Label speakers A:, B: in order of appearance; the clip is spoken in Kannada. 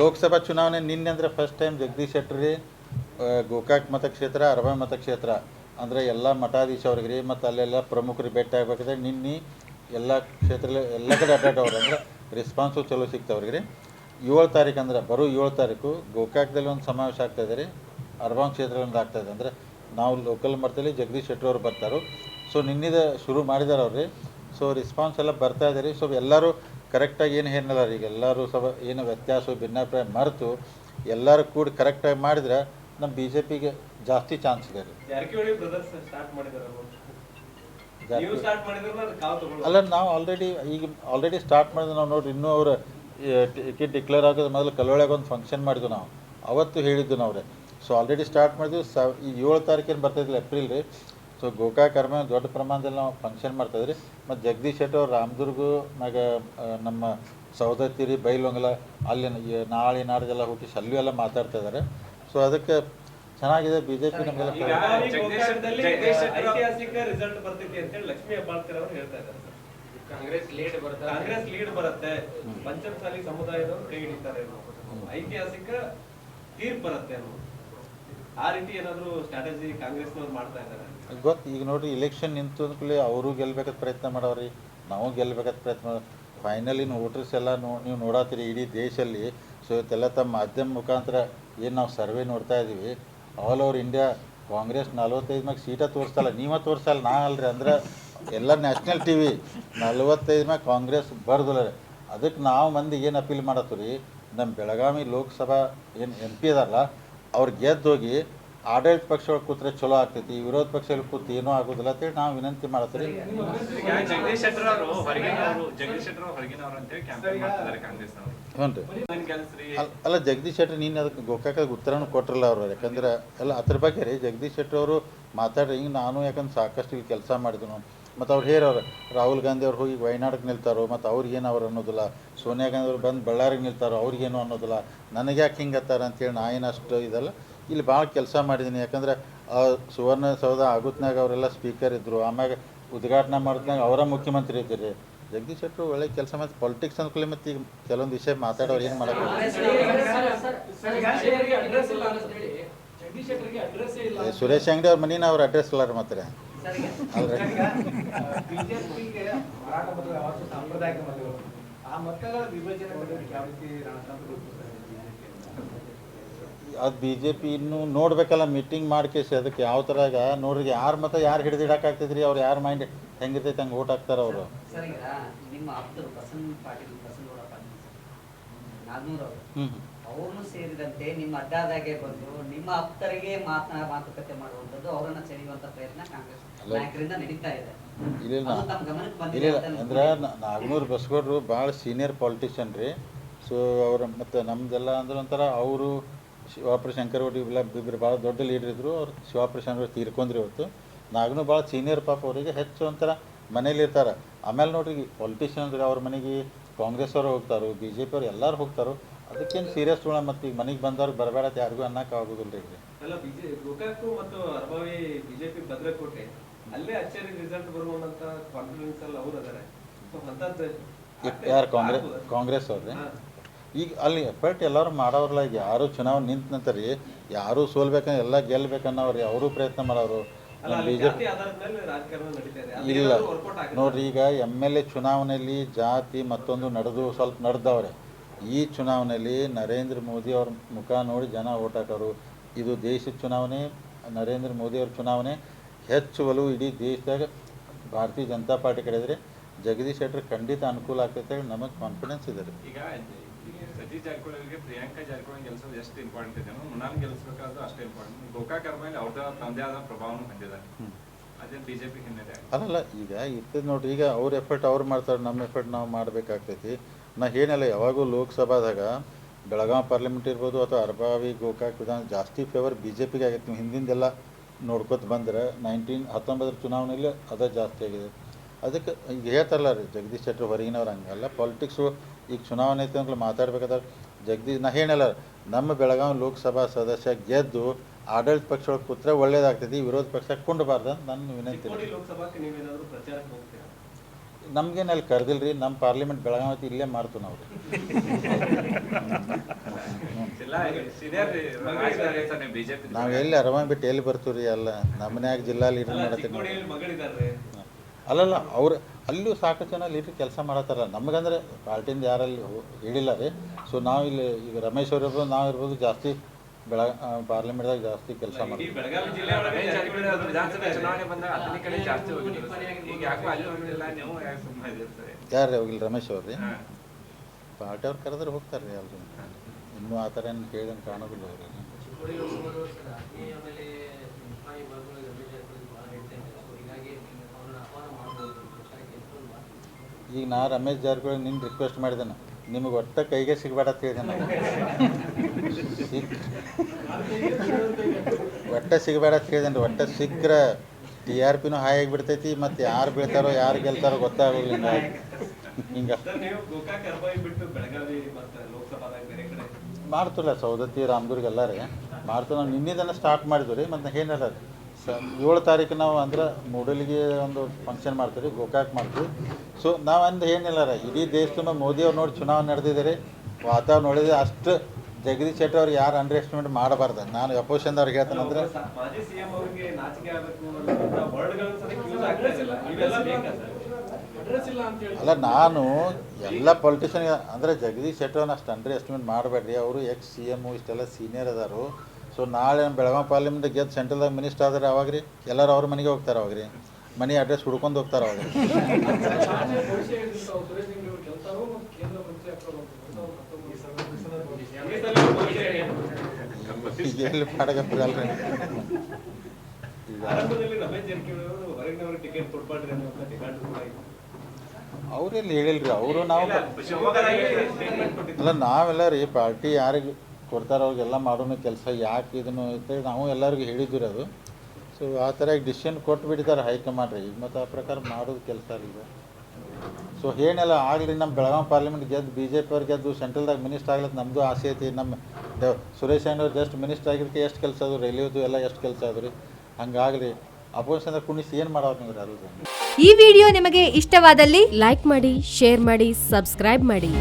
A: ಲೋಕಸಭಾ ಚುನಾವಣೆ.
B: ನಿನ್ನೆ ಅಂದರೆ ಫಸ್ಟ್ ಟೈಮ್ ಜಗದೀಶ್ ಶೆಟ್ಟರ್ ಗೋಕಾಕ್ ಮತಕ್ಷೇತ್ರ ಅರಬಾ ಮತಕ್ಷೇತ್ರ, ಅಂದರೆ ಎಲ್ಲ ಮಠಾಧೀಶ ಅವ್ರಿಗೆ ರೀ ಮತ್ತು ಅಲ್ಲೆಲ್ಲ ಪ್ರಮುಖರಿಗೆ ಭೇಟಿ ಆಗ್ಬೇಕಾದ್ರೆ ನಿನ್ನೆ ಎಲ್ಲ ಕ್ಷೇತ್ರ ಎಲ್ಲ ಕಡೆ ಅಡ್ಡಾಡವ್ರು ಅಂದ್ರೆ ರೆಸ್ಪಾನ್ಸು ಚಲೋ ಸಿಗ್ತಾವ್ರಿಗೆ ರೀ ಏಳು ತಾರೀಕು ಅಂದ್ರೆ ಬರೋ ಏಳು ತಾರೀಕು ಗೋಕಾಕ್ದಲ್ಲಿ ಒಂದು ಸಮಾವೇಶ ಆಗ್ತಾಯಿದೆ ರೀ. ಅರ್ಬಾನ್ ಕ್ಷೇತ್ರದಿಂದ ಆಗ್ತಾಯಿದೆ ಅಂದರೆ ನಾವು ಲೋಕಲ್ ಮಟ್ಟದಲ್ಲಿ ಜಗದೀಶ್ ಶೆಟ್ಟರ್ ಅವರು ಬರ್ತಾರೆ. ಸೊ ನಿನ್ನಿದ ಶುರು ಮಾಡಿದಾರೆ ಅವ್ರಿ ಸೊ ರೆಸ್ಪಾನ್ಸ್ ಎಲ್ಲ ಬರ್ತಾ ಇದೆ ರೀ. ಸೊ ಎಲ್ಲರೂ ಕರೆಕ್ಟಾಗಿ ಏನು ಏನಿಲ್ಲ ರೀ ಈಗ ಎಲ್ಲರೂ ಸವ ಏನು ವ್ಯತ್ಯಾಸ ಭಿನ್ನಾಭಿಪ್ರಾಯ ಮರೆತು ಎಲ್ಲರೂ ಕೂಡಿ ಕರೆಕ್ಟಾಗಿ ಮಾಡಿದ್ರೆ ನಮ್ಮ ಬಿ ಜೆ ಪಿಗೆ ಜಾಸ್ತಿ ಚಾನ್ಸ್ ಇದೆ ಅಲ್ಲ ನಾವು ಆಲ್ರೆಡಿ ಈಗ ಆಲ್ರೆಡಿ ಸ್ಟಾರ್ಟ್ ಮಾಡಿದ್ರೆ ನಾವು ನೋಡಿ ಇನ್ನೂ ಅವರು ಟಿಕೆಟ್ ಡಿಕ್ಲೇರ್ ಆಗೋದು ಮೊದಲು ಕಲ್ಲೊಳಗೆ ಒಂದು ಫಂಕ್ಷನ್ ಮಾಡಿದ್ವಿ ನಾವು. ಅವತ್ತು ಹೇಳಿದ್ದು ನಾವ್ರೆ. ಸೊ ಆಲ್ರೆಡಿ ಸ್ಟಾರ್ಟ್ ಮಾಡಿದ್ವಿ. ಸ ಈ ಏಳು ತಾರೀಕೇನು ಬರ್ತಾಯಿದ್ದಿಲ್ಲ ಏಪ್ರಿಲ್ ರೀ. ಸೊ ಗೋಕಾಕ್ ಅರ್ಮ ದೊಡ್ಡ ಪ್ರಮಾಣದಲ್ಲಿ ನಾವು ಫಂಕ್ಷನ್ ಮಾಡ್ತಾಯಿದ್ರಿ. ಮತ್ತು ಜಗದೀಶ್ ಶೆಟ್ಟಿ ಅವ್ರು ರಾಮದುರ್ಗ ಮ್ಯಾಗ ನಮ್ಮ ಸೌದತ್ತಿರಿ ಬೈಲೊಂಗಲ ಅಲ್ಲಿ ನಾಳೆ ನಾಡ್ದೆಲ್ಲ ಹುಟ್ಟಿ ಸಲ್ಲು ಎಲ್ಲ ಮಾತಾಡ್ತಾ ಇದ್ದಾರೆ ಸೊ ಅದಕ್ಕೆ ಚೆನ್ನಾಗಿದೆ ಬಿ ಜೆ ಪಿ ನಮಗೆಲ್ಲ
A: ಈಗ
B: ಕರೆಕ್ಟ್-
A: ಈ
C: ಜಗದೀಶ್-
A: ಗೋಕಾಕದಲ್ಲಿ
C: ಜಗದೀಶ್ ಶೆಟ್ಟರ್
A: ಐತಿಹಾಸಿಕ ರಿಸಲ್ಟ್ ಬರ್ತೈತಿ ಅಂತ ಹೇಳಿ ಲಕ್ಷ್ಮೀ ಹೆಬ್ಬಾಳ್ಕರ್ ಅವರು ಹೇಳ್ತಾ ಇದ್ದಾರೆ
C: ಕಾಂಗ್ರೆಸ್ ಲೀಡ್ ಬರ್ತದೆ
A: ಕಾಂಗ್ರೆಸ್ ಲೀಡ್ ಬರುತ್ತೆ. ಪಂಚಮಸಾಲಿ ಸಮುದಾಯದವರು ಕೈ ಹಿಡಿತಾರೆ ಐತಿಹಾಸಿಕ ತೀರ್ಪು ಬರುತ್ತೆ ಅನ್ನೋದು ಆ
B: ಗೊತ್ತು, ಈಗ ನೋಡ್ರಿ ಇಲೆಕ್ಷನ್ ನಿಂತು ಅಂದ್ಕೂಲೆ ಅವರು ಗೆಲ್ಬೇಕಾದ ಪ್ರಯತ್ನ ಮಾಡವ್ರಿ, ನಾವು ಗೆಲ್ಬೇಕಾದ ಪ್ರಯತ್ನ ಫೈನಲಿ ವೋಟರ್ಸ್ ಎಲ್ಲ ನೋ, ನೀವು ನೋಡತ್ತೀರಿ, ಇಡೀ ದೇಶದಲ್ಲಿ ಸೊ ಇವತ್ತೆಲ್ಲ ತಮ್ಮ ಮಾಧ್ಯಮ ಮುಖಾಂತರ ಏನು ನಾವು ಸರ್ವೆ ನೋಡ್ತಾ ಇದ್ದೀವಿ ಆಲ್ ಓವರ್ ಇಂಡಿಯಾ ಕಾಂಗ್ರೆಸ್ ನಲ್ವತ್ತೈದು ಮ್ಯಾಗ ಸೀಟ ತೋರಿಸ್ತಲ್ಲ ನೀವೇ ತೋರಿಸಲ್ಲ, ನಾ ಅಲ್ರಿ, ಅಂದ್ರೆ ಎಲ್ಲ ನ್ಯಾಷನಲ್ ಟಿ ವಿ ನಲ್ವತ್ತೈದು ಮ್ಯಾಗ ಕಾಂಗ್ರೆಸ್ ಬರ್ದಲ್ಲ ರೀ ಅದಕ್ಕೆ ನಾವು ಮಂದಿ ಏನು ಅಪೀಲ್ ಮಾಡತ್ತೀವಿ ನಮ್ಮ ಬೆಳಗಾವಿ ಲೋಕಸಭಾ ಏನು ಎಂ ಪಿ ಅದಾರಲ್ಲ ಅವ್ರು ಗೆದ್ದೋಗಿ ಆಡಳಿತ ಪಕ್ಷಗಳು ಕೂತ್ರೆ ಚಲೋ ಆಗ್ತೈತಿ ವಿರೋಧ ಪಕ್ಷಗಳು ಕೂತು ಏನೂ ಆಗೋದಿಲ್ಲ ಅಂತೇಳಿ ನಾವು ವಿನಂತಿ ಮಾಡತ್ತೀವಿ
C: ಈಗ ಜಗದೀಶ್ ಶೆಟ್ಟರ್ ಅವರು ಹೊರಗಿನವರು ಜಗದೀಶ್ ಶೆಟ್ಟರ್ ಅವರು ಹೊರಗಿನವರು ಅಂತೇಳಿ ಕ್ಯಾಂಪೇನ್ ಮಾಡ್ತಿದ್ದಾರೆ ಕಾಂಗ್ರೆಸ್ನವರು
B: ಹ್ಞೂ ರೀ.
C: ಮನೆ ಕೆಲ್ಸ್ರಿ
B: ಅಲ್- ಅಲ್ಲ ಜಗದೀಶ್ ಶೆಟ್ಟಿ ನೀನು ಅದಕ್ಕೆ ಗೋಕಾಕ ಉತ್ತರನೂ ಕೊಟ್ಟಿರಲ್ಲ ಅವರು ಯಾಕಂದ್ರೆ ಅಲ್ಲ ಅದ್ರ ಬಗ್ಗೆ ರೀ ಜಗದೀಶ್ ಶೆಟ್ಟರ್ ಅವರು ಮಾತಾಡ್ರಿ ಹಿಂಗೆ ನಾನು ಯಾಕಂದ್ರೆ ಸಾಕಷ್ಟು ಇಲ್ಲಿ ಕೆಲಸ ಮಾಡಿದ್ನು. ಮತ್ತು ಅವ್ರು ಹೇರವ್ರು ರಾಹುಲ್ ಗಾಂಧಿ ಅವ್ರು ಹೋಗಿ ವಯನಾಡಿಗೆ ನಿಲ್ತಾರೋ ಮತ್ತು ಅವ್ರಿಗೇನು ಅವ್ರು ಅನ್ನೋದಿಲ್ಲ ಸೋನಿಯಾ ಗಾಂಧಿ ಅವ್ರು ಬಂದು ಬಳ್ಳಾರಿಗೆ ನಿಲ್ತಾರೋ ಅವ್ರಿಗೇನು ಅನ್ನೋದಿಲ್ಲ ನನಗೆ ಯಾಕೆ ಹಿಂಗೆ ಹತ್ತಾರ ಅಂತೇಳಿ ನಾ ಏನು ಇದೆಲ್ಲ ಇಲ್ಲಿ ಭಾಳ ಕೆಲಸ ಮಾಡಿದ್ದೀನಿ ಯಾಕಂದ್ರೆ ಆ ಸುವರ್ಣ ಸೌಧ ಆಗುತ್ನಾಗ ಅವರೆಲ್ಲ ಸ್ಪೀಕರ್ ಇದ್ದರು ಆಮ್ಯಾಗ ಉದ್ಘಾಟನೆ ಮಾಡಿದ್ನಾಗ ಅವರ ಮುಖ್ಯಮಂತ್ರಿ ಇದ್ದೀರಿ ಜಗದೀಶ್ ಶೆಟ್ಟರು ಒಳ್ಳೆ ಕೆಲಸ ಮತ್ತು ಪಾಲಿಟಿಕ್ಸ್ ಅಂದ್ಕೊಳ್ಳಿ ಮತ್ತು ಈಗ ಕೆಲವೊಂದು ವಿಷಯ ಮಾತಾಡೋರು ಏನು ಮಾಡೋದು ಸುರೇಶ್ ಅಂಗಡಿ ಅವ್ರ ಮನಿನ ಅವ್ರ ಅಡ್ರೆಸ್ ಇಲ್ಲ ಮಾತ್ರ
D: ಬಿಜೆಪಿಗೆ ಹೋರಾಟ ಮತ್ತು ಯಾವತ್ತೂ ಸಾಂಪ್ರದಾಯಿಕ ಮತಗಳು. ಆ ಮತಗಳ ವಿಭಜನೆ ಮಾಡೋದಕ್ಕೆ ಯಾವ ರೀತಿ ರಣತಂತ್ರ ರೂಪಿಸ್ತಾರೆ
B: ಅದು ಬಿ ಜೆ ಪಿ ಇನ್ನೂ ನೋಡ್ಬೇಕಲ್ಲ ಮೀಟಿಂಗ್ ಮಾಡ್ಕೇಸಿ ಅದಕ್ಕೆ ಯಾವ ಥರ ನೋಡ್ರಿಗೆ ನೋಡ್ರಿ ಯಾರು ಮತ ಯಾರು ಹಿಡಿದಿಡಕ್ಕಾಗ್ತೈತೆ ರೀ ಅವ್ರು ಯಾರ ಮೈಂಡ್ ಹೆಂಗಿರ್ತೈತೆ ಹಂಗೆ ಓಟ್ ಹಾಕ್ತಾರೆ ಅವರು. ಹ್ಞೂ
E: ಸೇರಿದಂತೆ ನಿಮ್ಮ ಅಡ್ಡಾದಾಗೆ ಬಂದು ನಿಮ್ಮ ಆಪ್ತರಿಗೆ ಮಾತನಾ ಮಾತುಕತೆ ಮಾಡುವಂತದ್ದು ಅವರನ್ನ ಸೆಳೆಯುವಂತ ಪ್ರಯತ್ನ ಕಾಂಗ್ರೆಸ್. ನಾಯಕರಿಂದ ನಡೀತಾ ಇದೆ.
B: ಇಲ್ಲ ಇಲ್ಲ. ಅಂದ್ರೆ ನಾಗನೂರು ಬಸ್ಗೌಡರು ಭಾಳ ಸೀನಿಯರ್ ಪಾಲಿಟಿಷಿಯನ್ ರೀ. ಸೊ ಅವ್ರ ಮತ್ತು ನಮ್ದೆಲ್ಲ ಅಂದ್ರೆ ಒಂಥರ ಅವರು ಶಿವಾಪುರ ಶಂಕರ್ ಇವೆಲ್ಲ ಇಬ್ಬರು ಭಾಳ ದೊಡ್ಡ ಲೀಡರ್ ಇದ್ದರು ಅವ್ರು ಶಿವಾಪುರ ಶಂಕರ ತೀರ್ಕೊಂಡ್ರಿ ಇವತ್ತು. ನಾಗನೂ ಭಾಳ ಸೀನಿಯರ್ ಪಾಪ ಅವರಿಗೆ ಹೆಚ್ಚು ಒಂಥರ ಮನೇಲಿ ಇರ್ತಾರೆ ಆಮೇಲೆ ನೋಡ್ರಿ ಪಾಲಿಟಿಷಿಯನ್ ಅವ್ರ ಮನೆಗೆ ಕಾಂಗ್ರೆಸ್ ಅವರು ಹೋಗ್ತಾರೋ ಬಿ ಜೆ ಪಿ ಅವ್ರು ಎಲ್ಲರೂ ಹೋಗ್ತಾರೋ ಅದಕ್ಕೇನು ಸೀರಿಯಸ್ ತೊಗೊಳ ಮತ್ತು ಈಗ ಮನೆಗೆ ಬಂದವ್ರಿಗೆ ಬರಬೇಡ ಅಂತ ಯಾರಿಗೂ ಅನ್ನಕ್ಕೆ ಆಗೋದಿಲ್ಲ ರೀ ಈಗ
A: ಅಲ್ಲ ಬಿಜೆ ಗೋಕಾಕು ಮತ್ತು ಅರ್ಬಾವಿ ಬಿಜೆಪಿ ಭದ್ರಕೋಟೆ ಅಲ್ಲೇ ಅಚ್ಚರಿ ರಿಸಲ್ಟ್ ಬರುವಂತ ಕಾನ್ಫಿಡೆನ್ಸ್ ಅಲ್ಲಿ ಅವ್ರು ಅದಾರೆ. ಸೊ ಅಂತದ್ದು
B: ಯಾರು ಕಾಂಗ್ರೆಸ್ ಕಾಂಗ್ರೆಸ್ ಅವ್ರಿ ಈಗ ಅಲ್ಲಿ ಎಫರ್ಟ್ ಎಲ್ಲರೂ ಮಾಡೋರಲ್ಲ ಈಗ ಯಾರು ಚುನಾವಣೆ ನಿಂತ ನಂತರ ರೀ ಯಾರು ಸೋಲ್ಬೇಕಂದ್ರೆ ಎಲ್ಲ ಗೆಲ್ಬೇಕನ್ನೋರು ಅವರು ಪ್ರಯತ್ನ ಮಾಡೋರು. ಇಲ್ಲ. ನೋಡ್ರಿ ಈಗ ಎಂ ಎಲ್ ಎ ಚುನಾವಣೆಯಲ್ಲಿ ಜಾತಿ ಮತ್ತೊಂದು ನಡೆದು ಸ್ವಲ್ಪ ನಡೆದವ್ರೆ. ಈ ಚುನಾವಣೆಯಲ್ಲಿ ನರೇಂದ್ರ ಮೋದಿ ಅವ್ರ ಮುಖ ನೋಡಿ ಜನ ಓಟ್ ಹಾಕೋರು. ಇದು ದೇಶದ ಚುನಾವಣೆ ನರೇಂದ್ರ ಮೋದಿ ಅವ್ರ ಚುನಾವಣೆ. ಹೆಚ್ಚು ಒಲವು ಇಡೀ ದೇಶದಾಗ ಭಾರತೀಯ ಜನತಾ ಪಾರ್ಟಿ ಕಡೆ ಇದ್ರೆ ಜಗದೀಶ್ ಶೆಟ್ಟರ್ ಖಂಡಿತ ಅನುಕೂಲ ಆಗ್ತೈತೆ ಹೇಳಿ ನಮಗೆ ಕಾನ್ಫಿಡೆನ್ಸ್ ಇದೆ ರೀ.
C: ಸತೀಶ್ ಜಾರಕಿಹೊಳಿಗೆ ಪ್ರಿಯಾಂಕಾ ಜಾರಕಿಹೊಳಿ ಗೆಲ್ಸೋದು ಎಷ್ಟು ಇಂಪಾರ್ಟೆಂಟ್ ಇದೆ ಮುನಾಲ್ ಗೆಲ್ಸ್ಬೇಕಾದ್ರೂ ಅಷ್ಟೇ ಇಂಪಾರ್ಟೆಂಟ್ ಗೋಕಾಕ್ ಮೇಲೆ ಅವ್ರದ ತಂದೆ ಆದ ಪ್ರಭಾವನ ಹೊಂದಿದ್ದಾರೆ. ಅದೇ ಬಿಜೆಪಿ
B: ಅಲ್ಲಲ್ಲ ಈಗ ಇರ್ತದೆ ನೋಡ್ರಿ ಈಗ ಅವ್ರ ಎಫರ್ಟ್ ಅವ್ರು ಮಾಡ್ತಾರೆ ನಮ್ಮ ಎಫರ್ಟ್ ನಾವು ಮಾಡಬೇಕಾಗ್ತೈತಿ. ನಾ ಏನಲ್ಲ ಯಾವಾಗೂ ಲೋಕಸಭಾದಾಗ ಬೆಳಗಾವಿ ಪಾರ್ಲಿಮೆಂಟ್ ಇರ್ಬೋದು ಅಥವಾ ಅರ್ಬಾವಿ ಗೋಕಾಕ್ ವಿಧಾನ ಜಾಸ್ತಿ ಫೇವರ್ ಬಿ ಜೆ ಪಿಗೆ ಆಗೈತೆ. ನೀವು ಹಿಂದಿಂದೆಲ್ಲ ನೋಡ್ಕೊತ ಬಂದ್ರೆ ನೈನ್ಟೀನ್ ಹತ್ತೊಂಬತ್ತರ ಚುನಾವಣೆಯಲ್ಲಿ ಅದೇ ಜಾಸ್ತಿ ಆಗಿದೆ. ಅದಕ್ಕೆ ಈಗ ಹೇಳ್ತಾರಲ್ಲ ರೀ ಜಗದೀಶ್ ಶೆಟ್ಟರ್ ಹೊರಗಿನವ್ರು ಹಂಗಲ್ಲ. ಪಾಲಿಟಿಕ್ಸು ಈಗ ಚುನಾವಣೆ ಐತೆ ಅಂತ ಮಾತಾಡ್ಬೇಕಾದ್ರೆ ಜಗದೀಶ್ ನಾ ಹೇಳಲ್ಲ ನಮ್ಮ ಬೆಳಗಾವಿ ಲೋಕಸಭಾ ಸದಸ್ಯ ಗೆದ್ದು ಆಡಳಿತ ಪಕ್ಷ ಕೂತ್ರೆ ಒಳ್ಳೇದಾಗ್ತೈತಿ ವಿರೋಧ ಪಕ್ಷ ಕೊಂಡಬಾರ್ದು ಅಂತ ನನ್ನ ವಿನಂತಿ. ನಮ್ಗೇನು ಅಲ್ಲಿ ಕರೆದಿಲ್ಲ ರೀ ನಮ್ಮ ಪಾರ್ಲಿಮೆಂಟ್ ಬೆಳಗಾವಿ ಇಲ್ಲೇ ಮಾಡ್ತು ನಾವು.
C: ನೀವು ಬಿಜೆಪಿ
B: ನಾವು ಎಲ್ಲಿ ಅರಾಮ ಬಿಟ್ಟು ಎಲ್ಲಿ ಬರ್ತೀವಿ ರೀ ಅಲ್ಲ ನಮ್ಮನ್ಯಾಗ ಜಿಲ್ಲಾ ಲೀಡರ್
A: ಮಗಳಿದ್ದಾರೆ
B: ಅಲ್ಲಲ್ಲ ಅವ್ರು ಅಲ್ಲೂ ಸಾಕಷ್ಟು ಜನ ಲೀಟ್ರ್ ಕೆಲಸ ಮಾಡತ್ತಾರ. ನಮಗಂದ್ರೆ ಪಾರ್ಟಿಯಿಂದ ಯಾರಲ್ಲಿ ಹೇಳಿಲ್ಲ ರೀ. ಸೊ ನಾವು ಇಲ್ಲಿ ಈಗ ರಮೇಶ್ ಅವ್ರು ಇರ್ಬೋದು ನಾವು ಇರ್ಬೋದು ಜಾಸ್ತಿ ಬೆಳ ಪಾರ್ಲಿಮೆಂಟ್ದಾಗ ಜಾಸ್ತಿ ಕೆಲಸ
C: ಅವರು ಯಾಕೋ ಅಲ್ಲಿ ಹೋಗಿಲ್ಲ
B: ಯಾರು ರಮೇಶ್ ಅವ್ರು? ರೀ. ಪಾರ್ಟಿ ಅವ್ರು ಕರೆದ್ರೆ ಹೋಗ್ತಾರೆ ರೀ ಎಲ್ರು ಇನ್ನೂ ಆ ಥರ ಏನು ಕೇಳಿದಂಗೆ ಕಾಣೋದಿಲ್ಲ ಅವ್ರಿಗೆ ಈಗ ನಾ ರಮೇಶ್ ಜಾರಕಿಹೊಳಿ ನಿನ್ನ ರಿಕ್ವೆಸ್ಟ್ ಮಾಡಿದ್ದೇನೆ ನಿಮಗೆ ಒಟ್ಟ ಕೈಗೆ ಸಿಗಬೇಡ ಅಂತ ಹೇಳಿದೆ ಒಟ್ಟ ಸಿಗಬೇಡ ಅಂತ ಹೇಳಿದ್ದೇನೆ ಒಟ್ಟ ಸಿಕ್ಕರೆ ಟಿ ಆರ್ ಪಿನೂ ಹಾಯ್ ಆಗಿಬಿಡ್ತೈತಿ ಮತ್ತು ಯಾರು ಬೀಳ್ತಾರೋ, ಯಾರು ಗೆಲ್ತಾರೋ ಗೊತ್ತಾಗೋದಿಲ್ಲ ಹಿಂಗೆ. ಮಾಡ್ತಿಲ್ಲ ಸೌದತ್ತಿ, ರಾಮದುರ್ಗ ಎಲ್ಲ ರೀ ಮಾಡ್ತೀವಿ ನಾವು ನಿನ್ನೆದನ್ನ ಸ್ಟಾರ್ಟ್ ಮಾಡಿದ್ವಿ ರೀ, ಮತ್ತು ಏನಲ್ಲ ರೀ ಏಳು ತಾರೀಕು ನಾವು ಅಂದ್ರೆ ಮೂಡಲಿಗೆ ಒಂದು ಫಂಕ್ಷನ್ ಮಾಡ್ತೀವಿ ರೀ ಗೋಕಾಕ್ ಮಾಡ್ತೀವಿ. ಸೊ ನಾವು ಅಂದು ಏನಿಲ್ಲ ರೀ ಇಡೀ ದೇಶದ ಮೋದಿ ಅವ್ರು ನೋಡಿ ಚುನಾವಣೆ ನಡೆದಿದ್ದಾರೆ ರೀ. ವಾತಾವರಣ ನೋಡಿದ್ರೆ ಅಷ್ಟು ಜಗದೀಶ್ ಶೆಟ್ಟಿ ಅವ್ರು ಯಾರು ಅಂಡರ್ ಎಸ್ಟಿಮೇಟ್ ಮಾಡಬಾರ್ದು. ನಾನು ಹೇಳ್ತಾನಂದ್ರೆ
A: ಸಿಎಂ ಅವರಿಗೆ ಸರ್
B: ಅಲ್ಲ ನಾನು ಎಲ್ಲ ಪೊಲಿಟಿಷಿಯನ್ ಅಂದ್ರೆ ಜಗದೀಶ್ ಶೆಟ್ಟರ್ನ ಅಷ್ಟು ಅಂಡರ್ ಎಸ್ಟಿಮೇಟ್ ಮಾಡಬೇಡ್ರಿ. ಅವರು ಎಕ್ಸ್ ಸಿ ಎಂ ಇಷ್ಟೆಲ್ಲ ಸೀನಿಯರ್ ಅದಾರು. ಸೊ ನಾಳೆ ಬೆಳಗಾವಿ ಪಾರ್ಲಿಮೆಂಟ್ ಗೆದ್ದು ಸೆಂಟ್ರಲ್ದಾಗ ಮಿನಿಸ್ಟರ್ ಆದ್ರೆ ಅವಾಗ ರೀ ಎಲ್ಲರೂ ಅವ್ರ ಮನೆಗೆ ಹೋಗ್ತಾರೆ ಅವಾಗ ರೀ ಮನೆ ಅಡ್ರೆಸ್ ಹುಡ್ಕೊಂಡು ಹೋಗ್ತಾರೆ ಅವಾಗ ಎಲ್ಲಿ
A: ಇತ್ತು.
B: ಅವರೆಲ್ಲಿ ಹೇಳಿಲ್ರಿ ಅವರು ನಾವು. ಅಲ್ಲ ನಾವೆಲ್ಲ ರೀ ಪಾರ್ಟಿ ಯಾರಿಗೆ ಕೊಡ್ತಾರೋ ಅವ್ರಿಗೆಲ್ಲ ಮಾಡೋಣ ಕೆಲಸ ಯಾಕೆ ಇದನ್ನು ಅಂತೇಳಿ ನಾವು ಎಲ್ಲರಿಗೂ ಹೇಳಿದ್ವಿ ಅದು. ಸೊ ಆ ಥರ ಈಗ ಡಿಸಿಷನ್ ಕೊಟ್ಟು ಬಿಟ್ಟಿದ್ದಾರೆ ಹೈಕಮಾಂಡ್ ರೀ. ಈಗ ಮತ್ತು ಆ ಪ್ರಕಾರ ಮಾಡೋದು ಕೆಲಸ ಈಗ. ಸೊ ಏನೆಲ್ಲ ಆಗಲಿ ನಮ್ಮ ಬೆಳಗಾವಿ ಪಾರ್ಲಿಮೆಂಟ್ ಗೆದ್ದು ಬಿ ಜೆ ಪಿ ಅವ್ರು ಗೆದ್ದು ಸೆಂಟ್ರಲ್ದಾಗ ಮಿನಿಸ್ಟರ್ ಆಗ್ಲತ್ತು ನಮ್ಮದು ಆಸೆ ಐತಿ. ನಮ್ಮ ಸುರೇಶ್ ಅಣ್ಣವ್ರು ಜಸ್ಟ್ ಮಿನಿಸ್ಟರ್ ಆಗಿದ್ದಕ್ಕೆ ಎಷ್ಟು ಕೆಲಸ ಅದು ರೈಲ್ವೆದು ಎಲ್ಲ ಎಷ್ಟು ಕೆಲಸ ಅದು ರೀ. ಹಂಗಾಗಲಿ ಅಪೋಸಿಷನ್ ಕುಣಿಸಿ ಏನು ಮಾಡೋರು ನೀವು ಯಾರು
F: ಈ ವಿಡಿಯೋ ನಿಮಗೆ ಇಷ್ಟವಾದಲ್ಲಿ ಲೈಕ್ ಮಾಡಿ, ಶೇರ್ ಮಾಡಿ, ಸಬ್ಸ್ಕ್ರೈಬ್ ಮಾಡಿ.